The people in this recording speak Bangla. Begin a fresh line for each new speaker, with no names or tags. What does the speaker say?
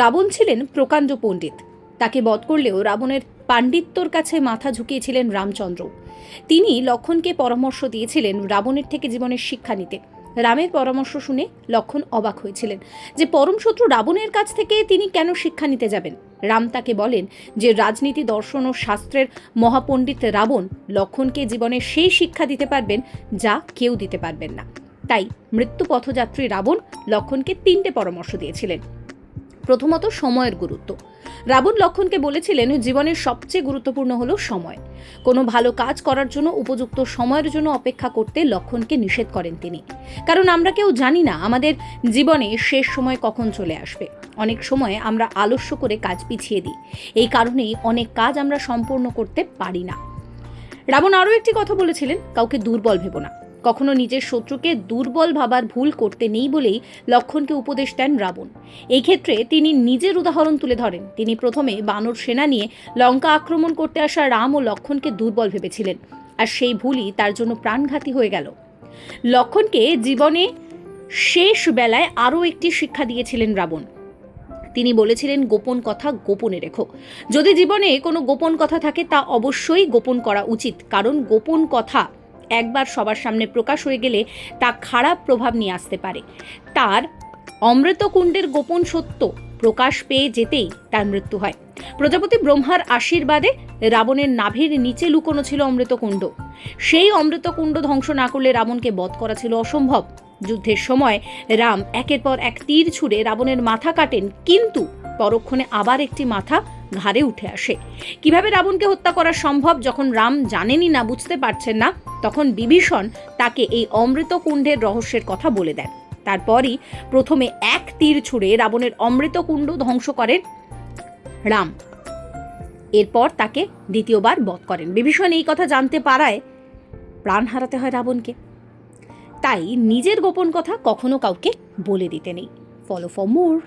রাবণ ছিলেন প্রকাণ্ড পণ্ডিত। তাকে বধ করলেও রাবণের পাণ্ডিত্যর কাছে মাথা ঝুঁকিয়েছিলেন রামচন্দ্র। তিনি লক্ষণকে পরামর্শ দিয়েছিলেন রাবণের থেকে জীবনের শিক্ষা নিতে। রামের পরামর্শ শুনে লক্ষণ অবাক হয়েছিলেন যে পরম শত্রু রাবণের কাছ থেকে তিনি কেন শিক্ষা নিতে যাবেন? রাম তাকে বলেন যে রাজনীতি, দর্শন ও শাস্ত্রের মহাপণ্ডিত রাবণ লক্ষণকে জীবনে সেই শিক্ষা দিতে পারবেন যা কেউ দিতে পারবেন না। তাই মৃত্যু পথযাত্রী রাবণ লক্ষণকে তিনটে পরামর্শ দিয়েছিলেন। প্রথমত সময়ের গুরুত্ব। রাবণ লক্ষণকে বলেছিলেন, জীবনের সবচেয়ে গুরুত্বপূর্ণ হলো সময়। কোনো ভালো কাজ করার জন্য উপযুক্ত সময়ের জন্য অপেক্ষা করতে লক্ষণকে নিষেধ করেন তিনি। কারণ আমরা কেউ জানি না আমাদের জীবনে শেষ সময় কখন চলে আসবে। অনেক সময় আমরা আলস্য করে কাজ পিছিয়ে দিই। এই কারণেই অনেক কাজ আমরা সম্পূর্ণ করতে পারি না। রাবণ আরও একটি কথা বলেছিলেন, কাউকে দুর্বল ভেবো না। কখনো নিজের শত্রুকে দুর্বল ভাবার ভুল করতে নেই বলেই লক্ষণকে উপদেশ দেন রাবণ। এই ক্ষেত্রে তিনি নিজের উদাহরণ তুলে ধরেন। তিনি প্রথমে বানর সেনা নিয়ে লঙ্কা আক্রমণ করতে আসা রাম ও লক্ষণকে দুর্বল ভেবেছিলেন আর সেই ভুলই তার জন্য প্রাণঘাতী হয়ে গেল। লক্ষণকে জীবনে শেষ বেলায় আরও একটি শিক্ষা দিয়েছিলেন রাবণ। তিনি বলেছিলেন, গোপন কথা গোপনে রেখো। যদি জীবনে কোনো গোপন কথা থাকে তা অবশ্যই গোপন করা উচিত। কারণ গোপন কথা একবার সবার সামনে প্রকাশ হয়ে গেলে তা খারাপ প্রভাব নিয়ে আসতে পারে। তার অমৃতকুণ্ডের গোপন সত্য প্রকাশ পেয়ে যেতেই তার মৃত্যু হয়। প্রজাপতি ব্রহ্মার আশীর্বাদে রাবণের নাভির নিচে লুকোনো ছিল অমৃতকুণ্ড। সেই অমৃতকুণ্ড ধ্বংস না করলে রাবণকে বধ করা ছিল অসম্ভব। যুদ্ধের সময় রাম একের পর এক তীর ছুঁড়ে রাবণের মাথা কাটেন, কিন্তু পরক্ষণে আবার একটি মাথা ঘাড়ে উঠে আসে। কীভাবে রাবণকে হত্যা করা সম্ভব যখন রাম জানেনই না, বুঝতে পারছেন না, তখন বিভীষণ তাকে এই অমৃত কুণ্ডের রহস্যের কথা বলে দেন। তারপরই প্রথমে এক তীর ছুঁড়ে রাবণের অমৃত কুণ্ড ধ্বংস করেন রাম। এরপর তাকে দ্বিতীয়বার বধ করেন। বিভীষণ এই কথা জানতে পারায় প্রাণ হারাতে হয় রাবণকে। তাই নিজের গোপন কথা কখনো কাউকে বলে দিতে নেই। Follow for more.